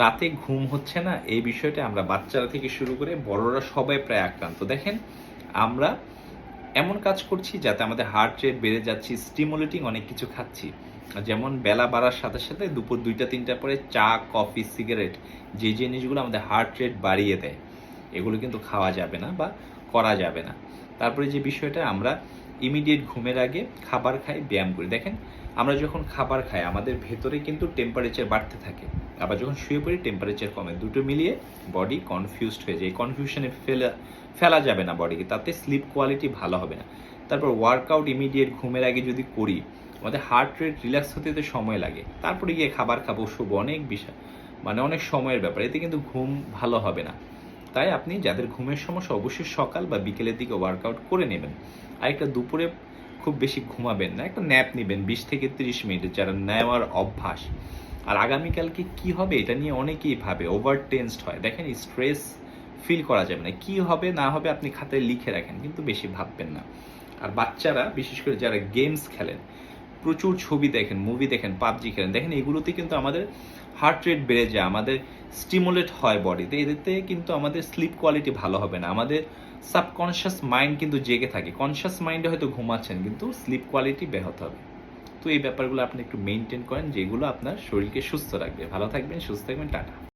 রাতে ঘুম হচ্ছে না, এই বিষয়টা আমরা বাচ্চারা থেকে শুরু করে বড়রা সবাই প্রায় আক্রান্ত। দেখেন, আমরা এমন কাজ করছি যাতে আমাদের হার্ট রেট বেড়ে যাচ্ছে স্টিমুলেটিং অনেক কিছু খাচ্ছি। যেমন বেলা বাড়ার সাথে সাথে দুপুর দুইটা, তিনটা পরে চা, কফি, সিগারেট, যে জিনিসগুলো আমাদের হার্ট রেট বাড়িয়ে দেয়, এগুলো কিন্তু খাওয়া যাবে না বা করা যাবে না। তারপরে যে বিষয়টা, আমরা ইমিডিয়েট ঘুমের আগে খাবার খাই, ব্যায়াম করি। দেখেন, আমরা যখন খাবার খাই, আমাদের ভেতরে কিন্তু টেম্পারেচার বাড়তে থাকে। আবার যখন শুয়ে পড়ি টেম্পারেচার কমে। দুটো মিলিয়ে বডি কনফিউজড হয়ে যায়। এই কনফিউশনে ফেলা ফেলা যাবে না বডিকে তাতে স্লিপ কোয়ালিটি ভালো হবে না। তারপর ওয়ার্কআউট ইমিডিয়েট ঘুমের আগে যদি করি, আমাদের হার্ট রেট রিল্যাক্স হতে তো সময় লাগে। তারপরে গিয়ে খাবার খাব শুভ অনেক বিষয়। মানে অনেক সময়ের ব্যাপার। এতে কিন্তু ঘুম ভালো হবে না। তাই আপনি যাদের ঘুমের সমস্যা অবশ্যই সকাল বা বিকেলের দিকে ওয়ার্কআউট করে নেবেন। আর একটা দুপুরে খুব বেশি ঘুমাবেন না, একটা ন্যাপ নেবেন, বিশ থেকে তিরিশ মিনিট, যারা নেওয়ার অভ্যাস। আর আগামীকালকে কি হবে এটা নিয়ে অনেকেই ভাবে ওভার টেন্সড হয়। দেখেন স্ট্রেস ফিল করা যাবে না। কি হবে, না হবে আপনি খাতায় লিখে রাখেন, কিন্তু বেশি ভাববেন না। আর বাচ্চারা, বিশেষ করে যারা গেমস খেলেন প্রচুর ছবি দেখেন মুভি দেখেন, পাবজি খেলেন। দেখেন, এগুলোতে কিন্তু আমাদের হার্ট রেট বেড়ে যায়, আমাদের স্টিমুলেট হয় বডিতে এতে কিন্তু আমাদের স্লিপ কোয়ালিটি ভালো হবে না। আমাদের সাবকনশিয়াস মাইন্ড কিন্তু জেগে থাকে। কনশিয়াস মাইন্ডে হয়তো ঘুমাচ্ছেন, কিন্তু স্লিপ কোয়ালিটি ব্যাহত হবে। তো এই ব্যাপারগুলো আপনি একটু মেনটেন করেন, যেগুলো আপনার শরীরকে সুস্থ রাখবে। ভালো থাকবেন, সুস্থ থাকবেন, টাটা।